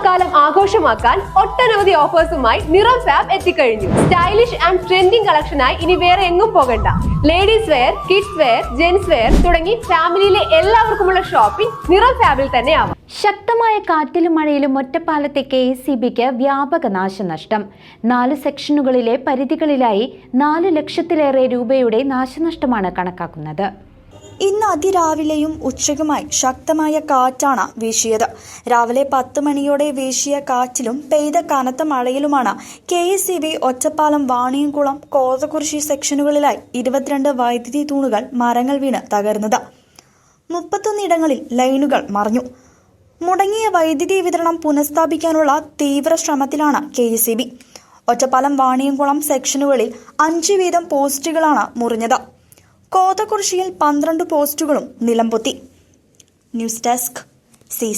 ഓണക്കാലം ആഘോഷമാക്കാൻ ഒട്ടനവധി ഓഫേഴ്സുമായി നിറം ഫാബ് എത്തിക്കഴിഞ്ഞു. സ്റ്റൈലിഷ് ആൻഡ് ട്രെൻഡിംഗ് കളക്ഷനായി ഇനി വേറെ എങ്ങും പോകണ്ട. Ladies wear kids wear gents wear തുടങ്ങി ഫാമിലിയിലെ എല്ലാവർക്കുമുള്ള ഷോപ്പിംഗ് നിറം ഫാബിൽ തന്നെ ആവാം. ശക്തമായ കാറ്റിലും മഴയിലും ഒറ്റപ്പാലത്തെ കെ എസ് സി ബിക്ക് വ്യാപക നാശനഷ്ടം. നാല് സെക്ഷനുകളിലെ പരിധികളിലായി നാല് ലക്ഷത്തിലേറെ രൂപയുടെ നാശനഷ്ടമാണ് കണക്കാക്കുന്നത്. ഇന്ന് അതിരാവിലെയും ഉച്ചയ്ക്കുമായി ശക്തമായ കാറ്റാണ് വീശിയത്. രാവിലെ പത്ത് മണിയോടെ വീശിയ കാറ്റിലും പെയ്ത കനത്ത മഴയിലുമാണ് K S E B Ottapalam Vaniyamkulam Kothakurissi സെക്ഷനുകളിലായി ഇരുപത്തിരണ്ട് വൈദ്യുതി തൂണുകൾ മരങ്ങൾ വീണ് തകർന്നത്. മുപ്പത്തൊന്നിടങ്ങളിൽ ലൈനുകൾ മറിഞ്ഞു. മുടങ്ങിയ വൈദ്യുതി വിതരണം പുനഃസ്ഥാപിക്കാനുള്ള തീവ്ര ശ്രമത്തിലാണ് K S E B. Ottapalam Vaniyamkulam സെക്ഷനുകളിൽ അഞ്ച് വീതം പോസ്റ്റുകളാണ് മുറിഞ്ഞത്. കോതകുറിശിയിൽ പന്ത്രണ്ട് പോസ്റ്റുകളും നിലംപൊത്തി. News desk C